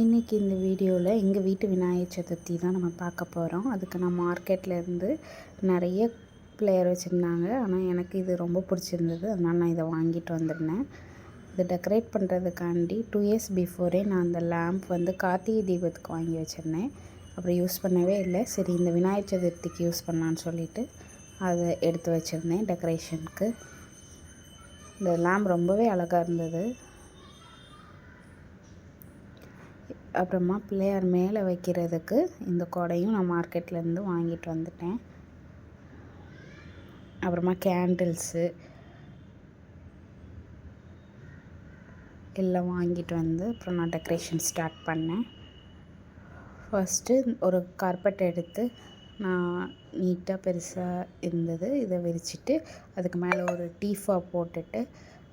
இன்றைக்கி இந்த வீடியோவில் எங்கள் வீட்டு விநாயகர் சதுர்த்தி தான் நம்ம பார்க்க போகிறோம் அதுக்கு நான் மார்க்கெட்லேருந்து நிறைய பிளேயர் வச்சுருந்தாங்க. ஆனால் எனக்கு இது ரொம்ப பிடிச்சிருந்தது. அதனால் நான் இதை வாங்கிட்டு வந்திருந்தேன். இதை டெக்கரேட் பண்ணுறதுக்காண்டி டூ இயர்ஸ் பிஃபோரே நான் அந்த லேம்ப் வந்து கார்த்திகை தீபத்துக்கு வாங்கி வச்சுருந்தேன். அப்புறம் யூஸ் பண்ணவே இல்லை. சரி இந்த விநாயகர் சதுர்த்திக்கு யூஸ் பண்ணலான்னு சொல்லிவிட்டு அதை எடுத்து வச்சுருந்தேன் டெக்கரேஷனுக்கு இந்த லேம்ப் ரொம்பவே அழகாக இருந்தது. அப்புறமா பிள்ளையார் மேலே வைக்கிறதுக்கு இந்த கொடையும் நான் மார்க்கெட்லேருந்து வாங்கிட்டு வந்துட்டேன். அப்புறமா கேண்டில்ஸு எல்லாம் வாங்கிட்டு வந்து அப்புறம் நான் டெக்கரேஷன் ஸ்டார்ட் பண்ணேன். ஃபஸ்ட்டு ஒரு கார்பெட் எடுத்து நான் நீட்டாக பெருசாக இருந்தது இதை விரிச்சிட்டு அதுக்கு மேலே ஒரு டீஃபா போட்டுட்டு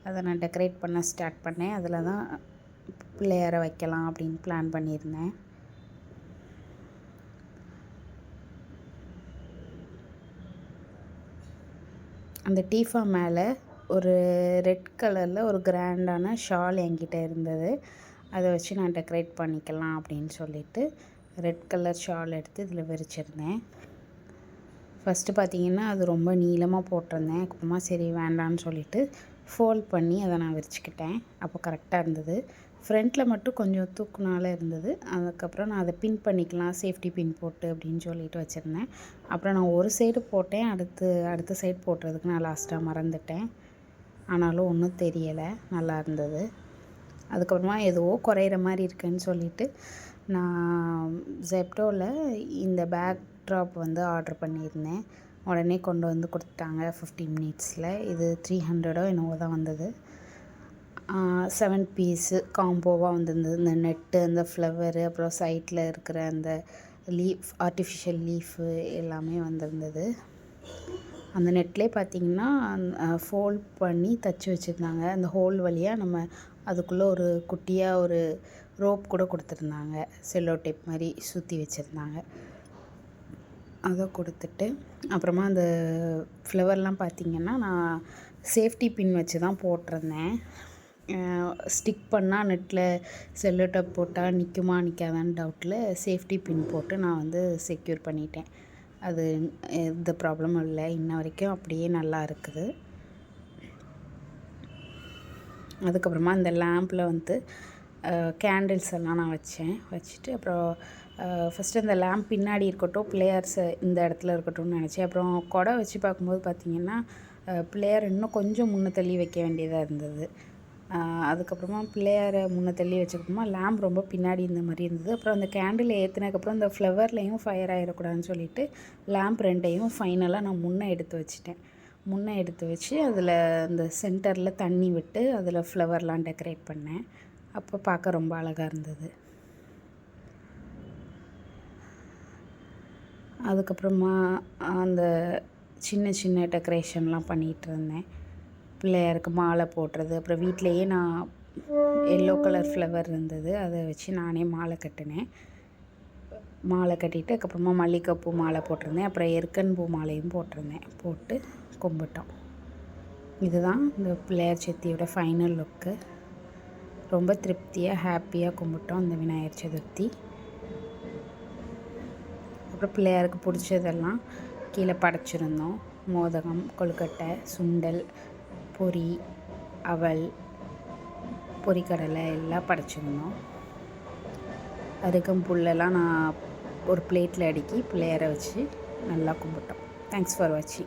அதை நான் டெக்கரேட் பண்ண ஸ்டார்ட் பண்ணேன். அதில் தான் பிள்ளையார வைக்கலாம் அப்படின்னு பிளான் பண்ணியிருந்தேன். அந்த டீஃபா மேலே ஒரு ரெட் கலரில் ஒரு கிராண்டான ஷால் என்கிட்ட இருந்தது. அதை வச்சு நான் டெக்கரேட் பண்ணிக்கலாம் அப்படின்னு சொல்லிட்டு ரெட் கலர் ஷால் எடுத்து இதில் விரிச்சிருந்தேன். ஃபஸ்ட்டு பார்த்தீங்கன்னா அது ரொம்ப நீளமாக போட்டிருந்தேன். அப்புறமா சரி வேண்டான்னு சொல்லிட்டு ஃபோல்ட் பண்ணி அதை நான் விரிச்சுக்கிட்டேன். அப்போ கரெக்டாக இருந்தது. ஃப்ரண்ட்டில் மட்டும் கொஞ்சம் தூக்குனால இருந்தது. அதுக்கப்புறம் நான் அதை பின் பண்ணிக்கலாம் சேஃப்டி பின் போட்டு அப்படின்னு சொல்லிட்டு வச்சுருந்தேன். அப்புறம் நான் ஒரு சைடு போட்டேன் அடுத்து அடுத்த சைடு போடுறதுக்கு நான் லாஸ்ட்டாக மறந்துட்டேன். ஆனாலும் ஒன்றும் தெரியலை நல்லா இருந்தது. அதுக்கப்புறமா எதுவோ குறையிற மாதிரி இருக்குன்னு சொல்லிட்டு நான் ஜெப்டோவில் இந்த பேக் ட்ராப் வந்து ஆர்டர் பண்ணியிருந்தேன். உடனே கொண்டு வந்து கொடுத்துட்டாங்க ஃபிஃப்டி மினிட்ஸில் இது த்ரீ ஹண்ட்ரடோ என்னவோ தான் வந்தது. செவன் பீஸு காம்போவாக வந்திருந்தது. இந்த நெட்டு அந்த ஃப்ளவரு அப்புறம் சைட்டில் இருக்கிற அந்த லீஃப் ஆர்டிஃபிஷியல் லீஃபு எல்லாமே வந்திருந்தது. அந்த நெட்லேயே பார்த்திங்கன்னா ஃபோல்ட் பண்ணி தச்சு வச்சுருந்தாங்க. அந்த ஹோல் வழியாக நம்ம அதுக்குள்ளே ஒரு குட்டியாக ஒரு ரோப் கூட கொடுத்துருந்தாங்க. செல்லோ டேப் மாதிரி சுற்றி வச்சுருந்தாங்க. அதை கொடுத்துட்டு அப்புறமா அந்த ஃப்ளவர்லாம் பார்த்திங்கன்னா நான் சேஃப்டி பின் வச்சு தான் போட்டிருந்தேன். ஸ்டிக் பண்ணால் நெட்டில் செல்லோ போட்டால் நிற்குமா நிற்காதான்னு டவுட்டில் சேஃப்டி பின் போட்டு நான் வந்து செக்யூர் பண்ணிட்டேன். அது எந்த ப்ராப்ளமும் இல்லை. இன்ன வரைக்கும் அப்படியே நல்லா இருக்குது. அதுக்கப்புறமா அந்த லேம்பில் வந்து கேண்டில்ஸ் எல்லாம் நான் வச்சேன். வச்சுட்டு அப்புறம் ஃபஸ்ட்டு அந்த லேம்ப் பின்னாடி இருக்கட்டும் பிளேயர்ஸ் இந்த இடத்துல இருக்கட்டும்னு நினச்சேன். அப்புறம் கொடை வச்சு பார்க்கும்போது பார்த்திங்கன்னா பிளேயர் இன்னும் கொஞ்சம் முன்னே தள்ளி வைக்க வேண்டியதாக இருந்தது. அதுக்கப்புறமா பிள்ளையாரை முன்னே தள்ளி வச்சக்கப்புறமா லேம்ப் ரொம்ப பின்னாடி இந்த மாதிரி இருந்தது. அப்புறம் அந்த கேண்டில் ஏற்றினதுக்கப்புறம் அந்த ஃப்ளவர்லேயும் ஃபயர் ஆகிடக்கூடாதுன்னு சொல்லிட்டு லேம்ப் ரெண்டையும் ஃபைனலாக நான் முன்னே எடுத்து வச்சுட்டேன். முன்னே எடுத்து வச்சு அதில் அந்த சென்டரில் தண்ணி விட்டு அதில் ஃப்ளவர்லாம் டெக்கரேட் பண்ணேன். அப்போ பார்க்க ரொம்ப அழகாக இருந்தது. அதுக்கப்புறமா அந்த சின்ன சின்ன டெக்கரேஷன்லாம் பண்ணிகிட்டு இருந்தேன். பிள்ளையாருக்கு மாலை போடுறது அப்புறம் வீட்டிலையே நான் எல்லோ கலர் ஃப்ளவர் இருந்தது. அதை வச்சு நானே மாலை கட்டினேன். மாலை கட்டிட்டு அதுக்கப்புறமா மல்லிகைப்பூ மாலை போட்டிருந்தேன். அப்புறம் எருக்கன் பூ மாலையும் போட்டிருந்தேன். போட்டு கும்பிட்டோம். இதுதான் இந்த பிள்ளையார் சதுர்த்தியோட ஃபைனல் லுக்கு ரொம்ப திருப்தியாக ஹாப்பியாக கும்பிட்டோம் இந்த விநாயகர் சதுர்த்தி. அப்புறம் பிள்ளையாருக்கு பிடிச்சதெல்லாம் கீழே படைச்சிருந்தோம். மோதகம் கொழுக்கட்டை சுண்டல் பொரி அவல் பொரிக்கடலை எல்லாம் படைச்சிக்கணும் அதுக்கும் புல்லெல்லாம் நான் ஒரு பிளேட்டில் அடுக்கி பிள்ளையார வச்சு நல்லா கும்பிட்டோம். தேங்க்ஸ் ஃபார் வாட்சிங்